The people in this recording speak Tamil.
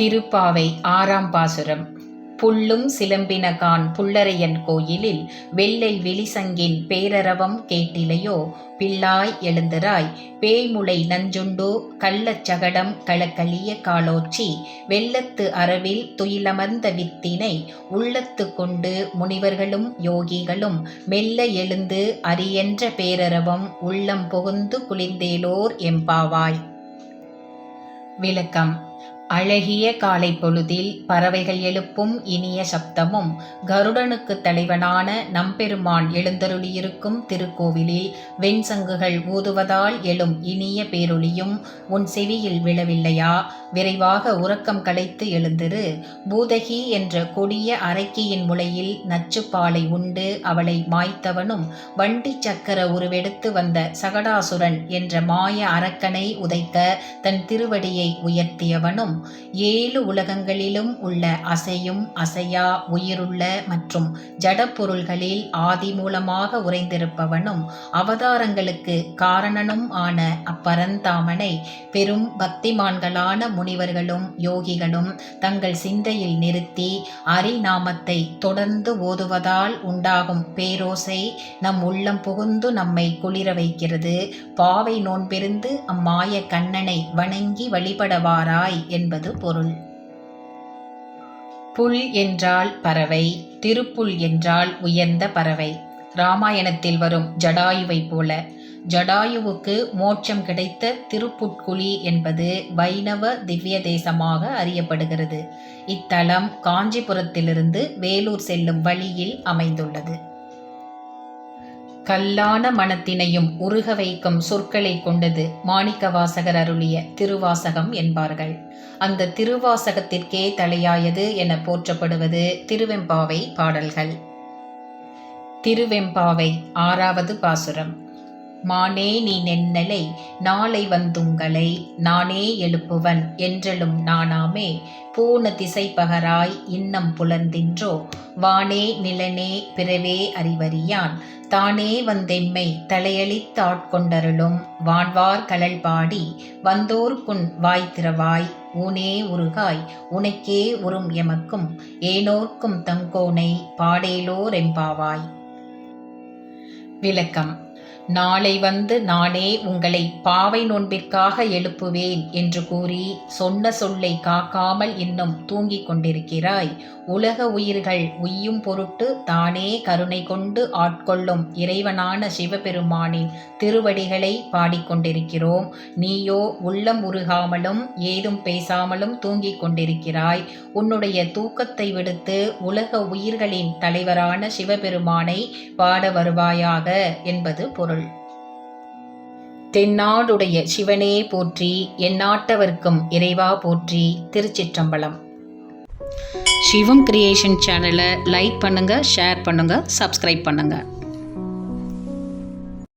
திருப்பாவை ஆறாம் பாசுரம். புள்ளும் சிலம்பினகான் புல்லரையன் கோயிலில் வெள்ளை வெளிசங்கின் பேரரவம் கேட்டிலையோ பிள்ளாய் எழுந்தராய் பேய்முளை நஞ்சுண்டோ கள்ளச் சகடம் களக்களிய காலோச்சி வெள்ளத்து அரவில் துயிலமர்ந்த வித்தினை உள்ளத்து கொண்டு முனிவர்களும் யோகிகளும் மெல்ல எழுந்து அரியென்ற பேரரவம் உள்ளம் புகுந்து குளிர்ந்தேலோர் எம்பாவாய் விளக்கம். அழகிய காலை பொழுதில் பறவைகள் எழுப்பும் இனிய சப்தமும் கருடனுக்கு தலைவனான நம்பெருமான் எழுந்தருளியிருக்கும் திருக்கோவிலில் வெண்சங்குகள் ஊதுவதால் எழும் இனிய பேரொளியும் உன் செவியில் விழவில்லையா? விரைவாக உறக்கம் களைத்து எழுந்திரு. பூதகி என்ற கொடிய அரக்கியின் முளையில் நச்சுப்பாலை உண்டு. அவளை மாய்த்தவனும் வண்டி சக்கர உருவெடுத்து வந்த சகடாசுரன் என்ற மாய அரக்கனை உதைக்க தன் திருவடியை உயர்த்தியவனும் ஏழு உலகங்களிலும் உள்ள அசையும் அசையா உயிருள்ள மற்றும் ஜடப்பொருள்களில் ஆதி மூலமாக உறைந்திருப்பவனும் அவதாரங்களுக்கு காரணனும் ஆன அப்பரந்தாமனை பெரும் பக்திமான்களான முனிவர்களும் யோகிகளும் தங்கள் சிந்தையில் நிறுத்தி அரிநாமத்தை தொடர்ந்து ஓதுவதால் உண்டாகும் பேரோசை நம் உள்ளம் புகுந்து நம்மை குளிர வைக்கிறது. பாவை நோன்பிருந்து அம்மாய கண்ணனை வணங்கி வழிபடவாராய் என்பது பொருள். புல் என்றால் பறவை திருப்புல் என்றால் உயர்ந்த பறவை. ராமாயணத்தில் வரும் ஜடாயுவை போல ஜடாயுவுக்கு மோட்சம் கிடைத்த திருப்புட்குழி என்பது வைணவ திவ்ய தேசமாக அறியப்படுகிறது. இத்தலம் காஞ்சிபுரத்திலிருந்து வேலூர் செல்லும் வழியில் அமைந்துள்ளது. கல்லான மனத்தினையும் உருக வைக்கும் சொற்களை கொண்டது மாணிக்க வாசகர் அருளிய திருவாசகம் என்பார்கள். அந்த திருவாசகத்திற்கே தலையாயது என போற்றப்படுவது திருவெம்பாவை பாடல்கள். திருவெம்பாவை ஆறாவது பாசுரம். மானே நீ நென்னலை நாளை வந்துங்களை நானே எழுப்புவன். என்றெழும் நானாமே பூன திசைப்பகராய் இன்னம் புலர்ந்தின்றோ வானே நிலனே பிறவே அறிவறியான். தானே வந்தெம்மை தலையளித்தாட்கொண்டருளும் வான்வார் கலல் பாடி வந்தோர்க்குன் வாய்த்திரவாய் ஊனே உருகாய் உனக்கே உறும் எமக்கும் ஏனோர்க்கும் தங்கோனை பாடேலோரெம்பாவாய் விளக்கம். நாளை வந்து நானே உங்களை பாவை நோன்பிற்காக எழுப்புவேன் என்று கூறி சொன்ன சொல்லை காக்காமல் இன்னும் தூங்கிக் கொண்டிருக்கிறாய். உலக உயிர்கள் உய்யும் பொருட்டு தானே கருணை கொண்டு ஆட்கொள்ளும் இறைவனான சிவபெருமானின் திருவடிகளை பாடிக்கொண்டிருக்கிறோம் நீயோ உள்ளம் உருகாமலும் ஏதும் பேசாமலும் தூங்கிக் கொண்டிருக்கிறாய். உன்னுடைய தூக்கத்தை விடுத்து உலக உயிர்களின் தலைவரான சிவபெருமானை பாட வருவாயாக என்பது பொருள். தென்னாடுடைய சிவனே போற்றி எந்நாட்டவர்க்கும் இறைவா போற்றி திருச்சிற்றம்பலம். சிவம் கிரியேஷன் சேனலை லைக் பண்ணுங்கள் ஷேர் பண்ணுங்கள் சப்ஸ்கிரைப் பண்ணுங்கள்